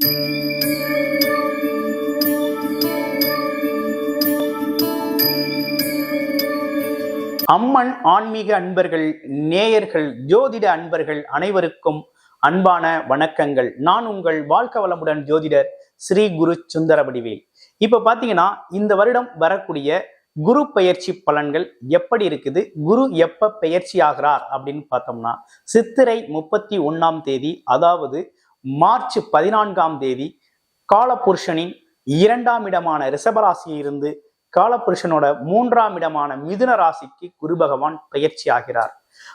அம்மன் ஆன்மீக அன்பர்கள் நேயர்கள் ஜோதிட அன்பர்கள் அனைவருக்கும் அன்பான வணக்கங்கள். நான் உங்கள் வாழ்க்க வளமுடன் ஜோதிடர் ஸ்ரீ குரு சுந்தரவடிவேல். இப்ப பாத்தீங்கன்னா இந்த வருடம் வரக்கூடிய குரு பெயர்ச்சி பலன்கள் எப்படி இருக்குது குரு எப்ப பெயர்ச்சி ஆகிறார் அப்படின்னு பார்த்தோம்னா சித்திரை முப்பத்தி ஒன்னாம் தேதி அதாவது மார்ச் பதினான்காம் தேதி காலபுருஷனின் இரண்டாம் இடமான ரிஷபராசியிலிருந்து காலபுருஷனோட மூன்றாம் இடமான மிதுன ராசிக்கு குரு பகவான் பெயர்ச்சி ஆகிறார்.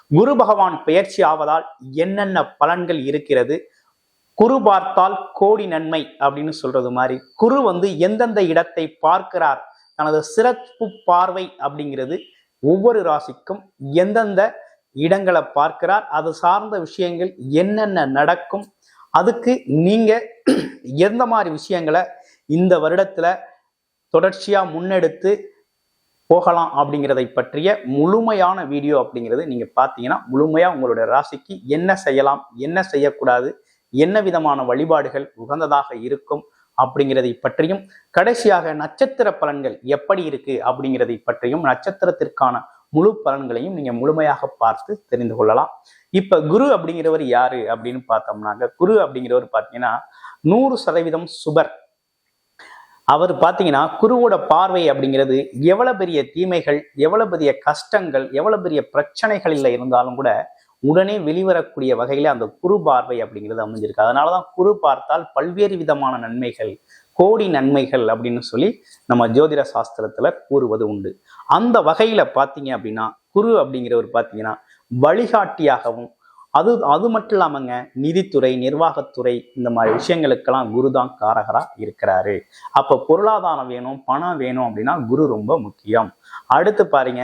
குரு பகவான் பெயர்ச்சி ஆவதால் என்னென்ன பலன்கள் இருக்கிறது? குரு பார்த்தால் கோடி நன்மை அப்படின்னு சொல்றது மாதிரி. குரு வந்து எந்தெந்த இடத்தை பார்க்கிறார்? தனது சிறப்பு பார்வை அப்படிங்கிறது ஒவ்வொரு ராசிக்கும் எந்தெந்த இடங்களை பார்க்கிறார்? அது சார்ந்த விஷயங்கள் என்னென்ன நடக்கும்? அதுக்கு நீங்க எந்த மாதிரி விஷயங்களை இந்த வருடத்துல தொடர்ச்சியா முன்னெடுத்து போகலாம் அப்படிங்கிறதை பற்றிய முழுமையான வீடியோ அப்படிங்கிறது நீங்க பார்த்தீங்கன்னா முழுமையா உங்களுடைய ராசிக்கு என்ன செய்யலாம் என்ன செய்யக்கூடாது என்ன விதமான வழிபாடுகள் உகந்ததாக இருக்கும் அப்படிங்கிறதை பற்றியும் கடைசியாக நட்சத்திர பலன்கள் எப்படி இருக்கு அப்படிங்கிறதை பற்றியும் நட்சத்திரத்திற்கான முழு பலன்களையும் நீங்க முழுமையாக பார்த்து தெரிந்து கொள்ளலாம். இப்ப குரு அப்படிங்கிறவர் யாரு அப்படின்னு பார்த்தோம்னாக்க குரு அப்படிங்கிறவர் பார்த்தீங்கன்னா நூறு சதவீதம் சுபர். அவர் பார்த்தீங்கன்னா குருவோட பார்வை அப்படிங்கிறது எவ்வளவு பெரிய தீமைகள் எவ்வளவு பெரிய கஷ்டங்கள் எவ்வளவு பெரிய பிரச்சனைகளில் இருந்தாலும் கூட உடனே வெளிவரக்கூடிய வகையில அந்த குரு பார்வை அப்படிங்கிறது அமைஞ்சிருக்கு. அதனாலதான் குரு பார்த்தால் பல்வேறு விதமான நன்மைகள் கோடி நன்மைகள் அப்படின்னு சொல்லி நம்ம ஜோதிட சாஸ்திரத்துல கூறுவது உண்டு. அந்த வகையில பார்த்தீங்க அப்படின்னா குரு அப்படிங்கிறவர் பார்த்தீங்கன்னா வழிகாட்டியாகவும் அது அது மட்டும் இல்லாமங்க நிதித்துறை நிர்வாகத்துறை இந்த மாதிரி விஷயங்களுக்கெல்லாம் குரு தான் காரகரா இருக்கிறாரு. அப்போ பொருளாதாரம் வேணும் பணம் வேணும் அப்படின்னா குரு ரொம்ப முக்கியம். அடுத்து பாருங்க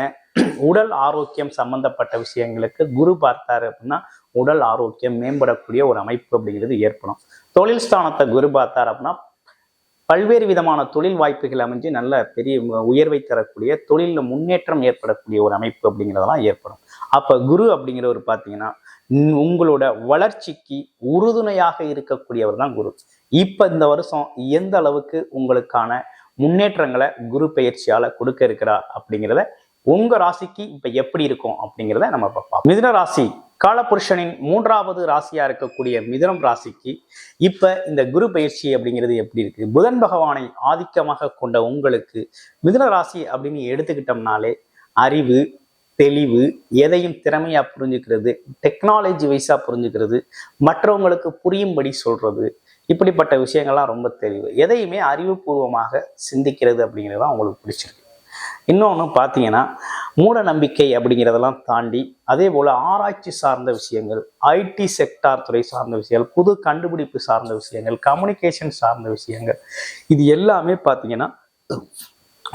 உடல் ஆரோக்கியம் சம்பந்தப்பட்ட விஷயங்களுக்கு குரு பார்த்தாரு அப்படின்னா உடல் ஆரோக்கியம் மேம்படக்கூடிய ஒரு அமைப்பு அப்படிங்கிறது ஏற்படும். தொழில் ஸ்தானத்தை குரு பார்த்தார் அப்படின்னா பல்வேறு விதமான தொழில் வாய்ப்புகள் அமைஞ்சு நல்ல பெரிய உயர்வை தரக்கூடிய தொழிலில் முன்னேற்றம் ஏற்படக்கூடிய ஒரு அமைப்பு அப்படிங்கிறதெல்லாம் ஏற்படும். அப்போ குரு அப்படிங்கிறவர் பார்த்தீங்கன்னா உங்களோட வளர்ச்சிக்கு உறுதுணையாக இருக்கக்கூடியவர் தான் குரு. இப்போ இந்த வருஷம் எந்த அளவுக்கு உங்களுக்கான முன்னேற்றங்களை குரு பயிற்சியால் கொடுக்க இருக்கிறார் அப்படிங்கிறத உங்க ராசிக்கு இப்ப எப்படி இருக்கும் அப்படிங்கிறத நம்ம பார்ப்போம். மிதுன ராசி காலபுருஷனின் மூன்றாவது ராசியா இருக்கக்கூடிய மிதுனம் ராசிக்கு இப்ப இந்த குரு பயிற்சி அப்படிங்கிறது எப்படி இருக்கு? புதன் பகவானை ஆதிக்கமாக கொண்ட உங்களுக்கு மிதுன ராசி அப்படின்னு எடுத்துக்கிட்டோம்னாலே அறிவு தெளிவு எதையும் திறமையா புரிஞ்சுக்கிறது டெக்னாலஜி வைஸா புரிஞ்சுக்கிறது மற்றவங்களுக்கு புரியும்படி சொல்றது இப்படிப்பட்ட விஷயங்கள்லாம் ரொம்ப தெளிவு. எதையுமே அறிவுபூர்வமாக சிந்திக்கிறது அப்படிங்கிறது தான் உங்களுக்கு பிடிச்சிருக்கு. இன்னொன்று பார்த்தீங்கன்னா மூட நம்பிக்கை அப்படிங்கிறதெல்லாம் தாண்டி அதே போல் ஆராய்ச்சி சார்ந்த விஷயங்கள் ஐடி செக்டார் துறை சார்ந்த விஷயங்கள் புது கண்டுபிடிப்பு சார்ந்த விஷயங்கள் கம்யூனிகேஷன் சார்ந்த விஷயங்கள் இது எல்லாமே பார்த்தீங்கன்னா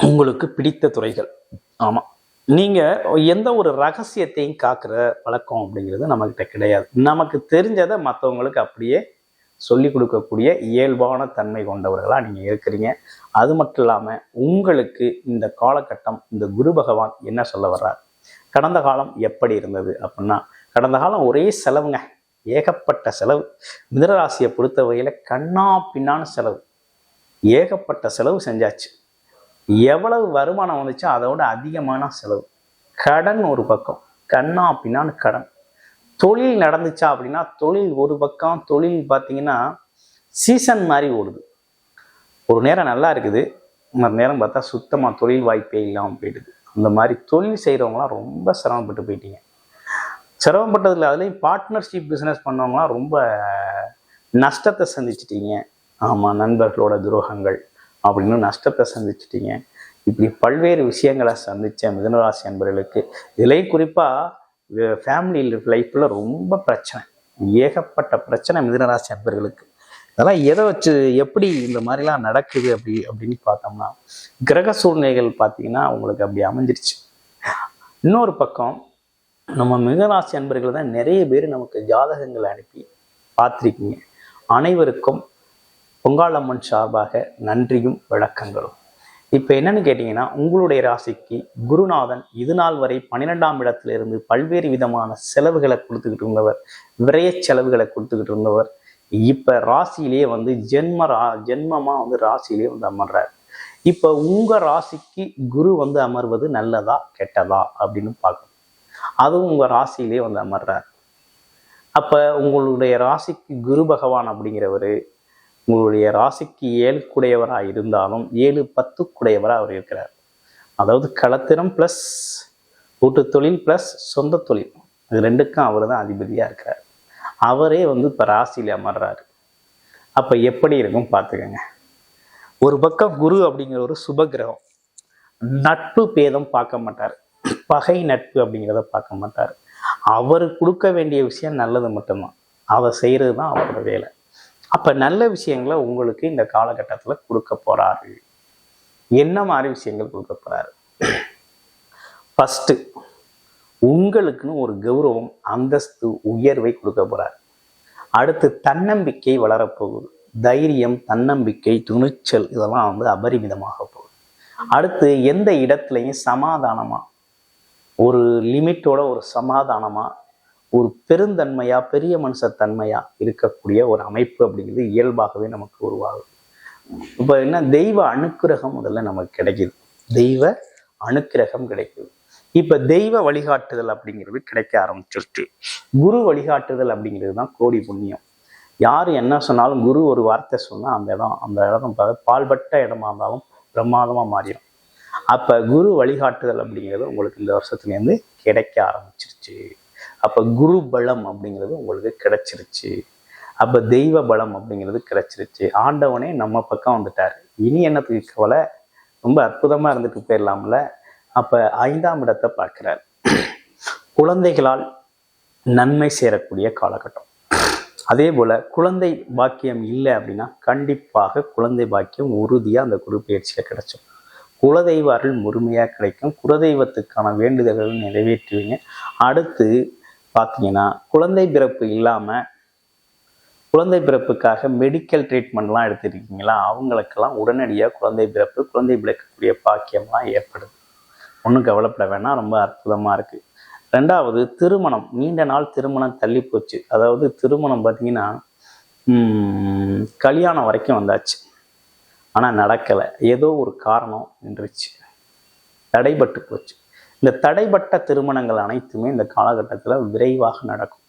உங்களுக்கு பிடித்த துறைகள். ஆமாம் நீங்கள் எந்த ஒரு ரகசியத்தையும் காக்கிற பழக்கம் அப்படிங்கிறது நம்மக்கிட்ட கிடையாது. நமக்கு தெரிஞ்சதை மற்றவங்களுக்கு அப்படியே சொல்லி கொடுக்கக்கூடிய இயல்பான தன்மை கொண்டவர்களாக நீங்கள் இருக்கிறீங்க. அது மட்டும் இல்லாமல் உங்களுக்கு இந்த காலகட்டம் இந்த குரு பகவான் என்ன சொல்ல வர்றார்? கடந்த காலம் எப்படி இருந்தது அப்படின்னா கடந்த காலம் ஒரே செலவுங்க. ஏகப்பட்ட செலவு. மிதராசியை பொறுத்த வகையில் கண்ணா பின்னான செலவு. ஏகப்பட்ட செலவு செஞ்சாச்சு. எவ்வளவு வருமானம் வந்துச்சோ அதோட அதிகமான செலவு. கடன் ஒரு பக்கம். கண்ணா பின்னான்னு கடன். தொழில் நடந்துச்சா அப்படின்னா தொழில் ஒரு பக்கம் தொழில் பார்த்தீங்கன்னா சீசன் மாதிரி ஓடுது. ஒரு நேரம் நல்லா இருக்குது மறு நேரம் பார்த்தா சுத்தமாக தொழில் வாய்ப்பே இல்லாமல் போயிடுது. அந்த மாதிரி தொழில் செய்கிறவங்களாம் ரொம்ப சிரமப்பட்டு போயிட்டீங்க. சிரமப்பட்டதில் அதுலேயும் பார்ட்னர்ஷிப் பிஸ்னஸ் பண்ணவங்களாம் ரொம்ப நஷ்டத்தை சந்திச்சிட்டீங்க. ஆமாம் நண்பர்களோட துரோகங்கள் அப்படின்னு நஷ்டத்தை சந்திச்சிட்டீங்க. இப்படி பல்வேறு விஷயங்களை சந்தித்த மிதனராசி அன்பர்களுக்கு இதுலேயும் குறிப்பாக ஃபேமிலி லைஃப்பில் ரொம்ப பிரச்சனை. ஏகப்பட்ட பிரச்சனை மிதனராசி அன்பர்களுக்கு. அதெல்லாம் எதை வச்சு எப்படி இந்த மாதிரிலாம் நடக்குது அப்படி அப்படின்னு பார்த்தோம்னா கிரக சூழ்நிலைகள் பார்த்தீங்கன்னா அவங்களுக்கு அப்படி அமைஞ்சிருச்சு. இன்னொரு பக்கம் நம்ம மிதனராசி அன்பர்கள் தான் நிறைய பேர் நமக்கு ஜாதகங்களை அனுப்பி பார்த்துருக்கீங்க. அனைவருக்கும் பொங்காளம்மன் சார்பாக நன்றியும் விளக்கங்களும் இப்போ என்னன்னு கேட்டிங்கன்னா உங்களுடைய ராசிக்கு குருநாதன் இது நாள் வரை பன்னிரெண்டாம் இடத்துல இருந்து பல்வேறு விதமான செலவுகளை கொடுத்துக்கிட்டு இருந்தவர் விரைய செலவுகளை கொடுத்துக்கிட்டு இருந்தவர். இப்போ ராசியிலேயே வந்து ஜென்ம ரா ஜென்மமாக வந்து ராசியிலேயே வந்து அமர்றாரு. இப்போ உங்கள் ராசிக்கு குரு வந்து அமர்வது நல்லதா கெட்டதா அப்படின்னு பார்க்கணும். அதுவும் உங்கள் ராசியிலேயே வந்து அமர்றார். அப்போ உங்களுடைய ராசிக்கு குரு பகவான் அப்படிங்கிறவர் உங்களுடைய ராசிக்கு ஏழுக்குடையவராக இருந்தாலும் ஏழு பத்துக்குடையவராக அவர் இருக்கிறார். அதாவது களத்திரம் ப்ளஸ் கூட்டு தொழில் ப்ளஸ் சொந்த தொழில். இது ரெண்டுக்கும் அவர் தான் அதிபதியாக இருக்கிறார். அவரே வந்து இப்போ ராசியில் அமர்றாரு. அப்போ எப்படி இருக்கும் பார்த்துக்கோங்க. ஒரு பக்கம் குரு அப்படிங்கிற ஒரு சுபகிரகம் நட்பு பேதம் பார்க்க மாட்டார். பகை நட்பு அப்படிங்கிறத பார்க்க மாட்டார். அவர் கொடுக்க வேண்டிய விஷயம் நல்லது மட்டும்தான். அவர் செய்கிறது தான் அவரோட வேலை. அப்போ நல்ல விஷயங்களை உங்களுக்கு இந்த காலகட்டத்தில் கொடுக்க போறாரு. என்ன மாதிரி விஷயங்கள் கொடுக்க போறாரு? ஃபஸ்ட்டு உங்களுக்குன்னு ஒரு கௌரவம் அந்தஸ்து உயர்வை கொடுக்க போறார். அடுத்து தன்னம்பிக்கை வளரப்போகுது. தைரியம் தன்னம்பிக்கை துணிச்சல் இதெல்லாம் வந்து அபரிமிதமாக போகுது. அடுத்து எந்த இடத்துலையும் சமாதானமா ஒரு லிமிட்டோட ஒரு சமாதானமா ஒரு பெருந்தன்மையா பெரிய மனுஷத்தன்மையா இருக்கக்கூடிய ஒரு அமைப்பு அப்படிங்கிறது இயல்பாகவே நமக்கு உருவாகும். இப்போ என்ன? தெய்வ அனுக்கிரகம் முதல்ல நமக்கு கிடைக்குது. தெய்வ அனுக்கிரகம் கிடைக்குது. இப்ப தெய்வ வழிகாட்டுதல் அப்படிங்கிறது கிடைக்க ஆரம்பிச்சிருச்சு. குரு வழிகாட்டுதல் அப்படிங்கிறது தான் கோடி புண்ணியம். யார் என்ன சொன்னாலும் குரு ஒரு வார்த்தை சொன்னால் அந்த இடம் அந்த இடம் பால்பட்ட இடமா இருந்தாலும் பிரமாதமாக மாறிடும். அப்போ குரு வழிகாட்டுதல் அப்படிங்கிறது உங்களுக்கு இந்த வருஷத்துலேருந்து கிடைக்க ஆரம்பிச்சிருச்சு. அப்போ குரு பலம் அப்படிங்கிறது உங்களுக்கு கிடைச்சிருச்சு. அப்போ தெய்வ பலம் அப்படிங்கிறது கிடைச்சிருச்சு. ஆண்டவனே நம்ம பக்கம் வந்துட்டார். இனி என்னத்துக்கு கவலை? ரொம்ப அற்புதமாக இருந்துட்டு போயிடலாம்ல. அப்போ ஐந்தாம் இடத்தை பார்க்குறார். குழந்தைகளால் நன்மை சேரக்கூடிய காலகட்டம். அதே போல் குழந்தை பாக்கியம் இல்லை அப்படின்னா கண்டிப்பாக குழந்தை பாக்கியம் உறுதியாக அந்த குரு பயிற்சியில் கிடைச்சிடும் குலதெய்வ அருள் முழுமையாக கிடைக்கும். குலதெய்வத்துக்கான வேண்டுதல்கள் நிறைவேற்றுவீங்க. அடுத்து பார்த்தீங்கன்னா குழந்தை பிறப்பு இல்லாமல் குழந்தை பிறப்புக்காக மெடிக்கல் ட்ரீட்மெண்ட்லாம் எடுத்துருக்கீங்களா? அவங்களுக்கெல்லாம் உடனடியாக குழந்தை பிறப்பு குழந்தை பிறக்கக்கூடிய பாக்கியம்லாம் ஏற்படுது. ஒன்றும் கவலைப்பட வேணாம் ரொம்ப அற்புதமாக இருக்குது ரெண்டாவது திருமணம். நீண்ட நாள் திருமணம் தள்ளி போச்சு. அதாவது திருமணம் பார்த்தீங்கன்னா கல்யாணம் வரைக்கும் வந்தாச்சு. ஆனால் நடக்கலை. ஏதோ ஒரு காரணம் நின்றுச்சு. தடைபட்டு போச்சு. இந்த தடைப்பட்ட திருமணங்கள் அனைத்துமே இந்த காலகட்டத்தில் விரைவாக நடக்கும்.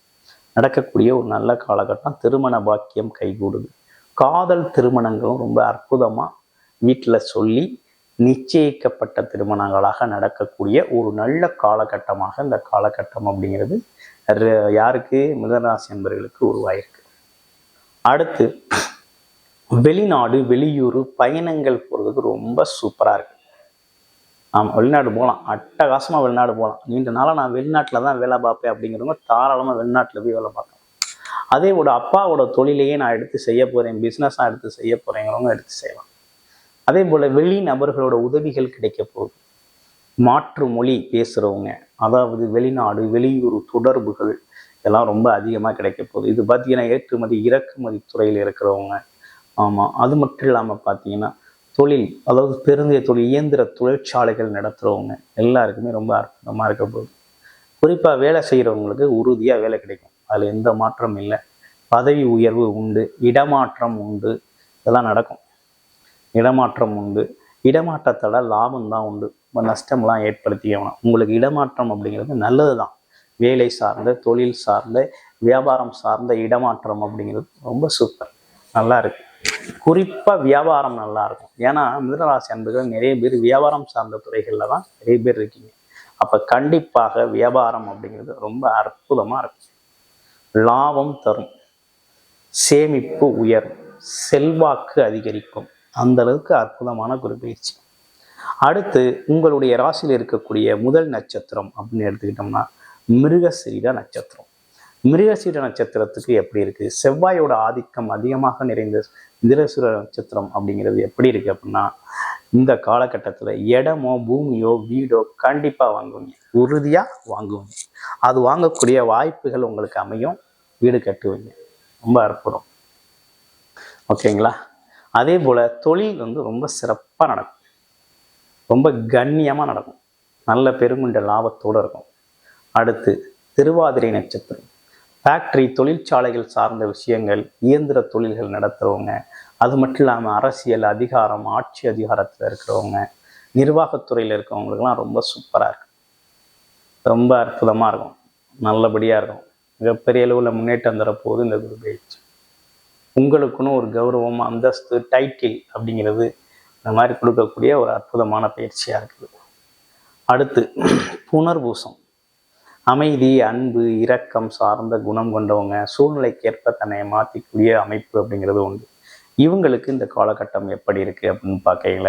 நடக்கக்கூடிய ஒரு நல்ல காலகட்டம் திருமண பாக்கியம் கைகூடுது. காதல் திருமணங்களும் ரொம்ப அற்புதமாக வீட்டில் சொல்லி நிச்சயிக்கப்பட்ட திருமணங்களாக நடக்கக்கூடிய ஒரு நல்ல காலகட்டமாக இந்த காலகட்டம் அப்படிங்கிறது யாருக்கு? மிதனராசி என்பவர்களுக்கு உருவாயிருக்கு. அடுத்து வெளிநாடு வெளியூர் பயணங்கள் போகிறதுக்கு ரொம்ப சூப்பராக இருக்கு. ஆமாம் வெளிநாடு போகலாம். அட்டகாசமாக வெளிநாடு போகலாம். நீண்ட நாளாக நான் வெளிநாட்டில் தான் வேலை பார்ப்பேன் அப்படிங்கிறவங்க தாராளமாக வெளிநாட்டில் போய் வேலை பார்க்கலாம். அதே ஒரு அப்பாவோட தொழிலையே நான் எடுத்து செய்ய போகிறேன் பிஸ்னஸாக எடுத்து செய்ய போகிறேங்கிறவங்க எடுத்து செய்யலாம். அதே போல் வெளி நபர்களோட உதவிகள் கிடைக்க போகுது. மாற்று மொழி பேசுகிறவங்க அதாவது வெளிநாடு வெளியூர் தொடர்புகள் இதெல்லாம் ரொம்ப அதிகமாக கிடைக்க போகுது. இது பார்த்தீங்கன்னா ஏற்றுமதி இறக்குமதி துறையில் இருக்கிறவங்க. ஆமாம் அது மட்டும் இல்லாமல் பார்த்தீங்கன்னா தொழில் அதாவது பெருந்திய தொழில் இயந்திர தொழிற்சாலைகள் நடத்துகிறவங்க எல்லாருக்குமே ரொம்ப அற்புதமாக இருக்க போகுது. குறிப்பாக வேலை செய்கிறவங்களுக்கு உறுதியாக வேலை கிடைக்கும். அதில் எந்த மாற்றமும் இல்லை. பதவி உயர்வு உண்டு இடமாற்றம் உண்டு இதெல்லாம் நடக்கும். இடமாற்றம் உண்டு. இடமாற்றத்தோட லாபம் தான் உண்டு. ரொம்ப நஷ்டம்லாம் ஏற்படுத்திக்கணும். உங்களுக்கு இடமாற்றம் அப்படிங்கிறது நல்லது தான் வேலை சார்ந்த தொழில் சார்ந்த வியாபாரம் சார்ந்த இடமாற்றம் அப்படிங்கிறது ரொம்ப சூப்பர் நல்லா இருக்கு. குறிப்பா வியாபாரம் நல்லா இருக்கும் ஏன்னா மிதனராசி அன்பர்கள் நிறைய பேர் வியாபாரம் சார்ந்த துறைகளில் தான் நிறைய பேர் இருக்கீங்க. அப்ப கண்டிப்பாக வியாபாரம் அப்படிங்கிறது ரொம்ப அற்புதமா இருக்கும். லாபம் தரும். சேமிப்பு உயரும். செல்வாக்கு அதிகரிக்கும். அந்த அளவுக்கு அற்புதமான குரு அடுத்து உங்களுடைய ராசியில் இருக்கக்கூடிய முதல் நட்சத்திரம் அப்படின்னு எடுத்துக்கிட்டோம்னா மிருகசீர நட்சத்திரம். மிருகசீட நட்சத்திரத்துக்கு எப்படி இருக்கு? செவ்வாயோட ஆதிக்கம் அதிகமாக நிறைந்த மிருகசீட நட்சத்திரம் அப்படிங்கிறது எப்படி இருக்கு அப்படின்னா இந்த காலகட்டத்தில் இடமோ பூமியோ வீடோ கண்டிப்பாக வாங்குவீங்க. உறுதியாக வாங்குவீங்க. அது வாங்கக்கூடிய வாய்ப்புகள் உங்களுக்கு அமையும். வீடு கட்டுவீங்க. ரொம்ப அற்புதம். ஓகேங்களா? அதே போல் தொழில் வந்து ரொம்ப சிறப்பாக நடக்கும். ரொம்ப கண்ணியமாக நடக்கும். நல்ல பெருங்குண்ட லாபத்தோடு இருக்கும். அடுத்து திருவாதிரை நட்சத்திரம். ஃபேக்ட்ரி தொழிற்சாலைகள் சார்ந்த விஷயங்கள் இயந்திர தொழில்கள் நடத்துகிறவங்க அது மட்டும் இல்லாமல் அரசியல் அதிகாரம் ஆட்சி அதிகாரத்தில் இருக்கிறவங்க நிர்வாகத்துறையில் இருக்கிறவங்களுக்கெல்லாம் ரொம்ப சூப்பராக இருக்கும். ரொம்ப அற்புதமாக இருக்கும். நல்லபடியாக இருக்கும். மிகப்பெரிய அளவில் முன்னேற்றம் தரப்போகுது இந்த குரு பயிற்சி. உங்களுக்குன்னு ஒரு கௌரவம் அந்தஸ்து டைட்டில் அப்படிங்கிறது இந்த மாதிரி கொடுக்கக்கூடிய ஒரு அற்புதமான பயிற்சியாக இருக்குது. அடுத்து புனர்பூசம். அமைதி அன்பு இரக்கம் சார்ந்த குணம் கொண்டவங்க சூழ்நிலைக்கேற்ப தன்னை மாற்றிக்கூடிய அமைப்பு அப்படிங்கிறது உண்டு. இவங்களுக்கு இந்த காலகட்டம் எப்படி இருக்குது அப்படின்னு பார்க்கையில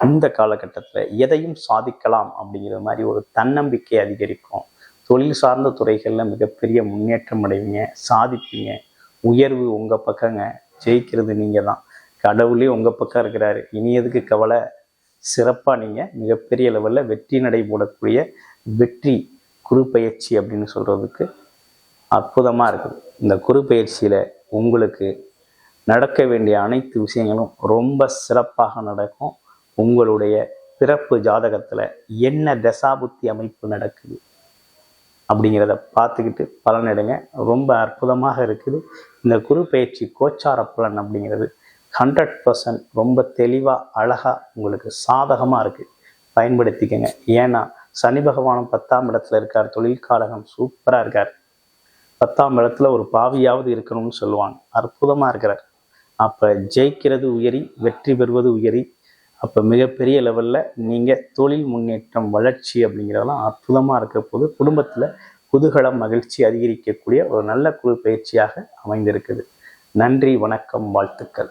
இந்த காலகட்டத்தில் எதையும் சாதிக்கலாம் அப்படிங்கிற மாதிரி ஒரு தன்னம்பிக்கை அதிகரிக்கும். தொழில் சார்ந்த துறைகளில் மிகப்பெரிய முன்னேற்றம் அடைவீங்க சாதிப்பீங்க. உயர்வு உங்கள் பக்கங்க ஜெயிக்கிறது நீங்கள் தான். கடவுளே உங்கள் பக்கம் இருக்கிறாரு. இனி எதுக்கு கவலை? சிறப்பாக நீங்கள் மிகப்பெரிய லெவலில் வெற்றி நடை போடக்கூடிய வெற்றி குரு பயிற்சி அப்படின்னு சொல்கிறதுக்கு அற்புதமாக இருக்குது. இந்த குரு பயிற்சியில் உங்களுக்கு நடக்க வேண்டிய அனைத்து விஷயங்களும் ரொம்ப சிறப்பாக நடக்கும். உங்களுடைய பிறப்பு ஜாதகத்தில் என்ன தசாபுத்தி அமைப்பு நடக்குது அப்படிங்கிறத பார்த்துக்கிட்டு பலனடைங்க ரொம்ப அற்புதமாக இருக்குது. இந்த குரு பயிற்சி கோச்சார பலன் அப்படிங்கிறது ஹண்ட்ரட் பர்சன்ட் ரொம்ப தெளிவாக அழகாக உங்களுக்கு சாதகமாக இருக்குது பயன்படுத்திக்கங்க. ஏன்னா சனி பகவானும் பத்தாம் இடத்துல இருக்கார். தொழில் காலகம் சூப்பராக இருக்கார். பத்தாம் இடத்துல ஒரு பாவியாவது இருக்கணும்னு சொல்லுவாங்க. அற்புதமாக இருக்கிறார். அப்போ ஜெயிக்கிறது உயரி வெற்றி பெறுவது உயரி. அப்போ மிகப்பெரிய லெவலில் நீங்கள் தொழில் முன்னேற்றம் வளர்ச்சி அப்படிங்கிறதெல்லாம் அற்புதமாக இருக்க போது குடும்பத்தில் குதூகலம் மகிழ்ச்சி அதிகரிக்கக்கூடிய ஒரு நல்ல குழு பயிற்சியாக அமைந்திருக்குது. நன்றி வணக்கம் வாழ்த்துக்கள்.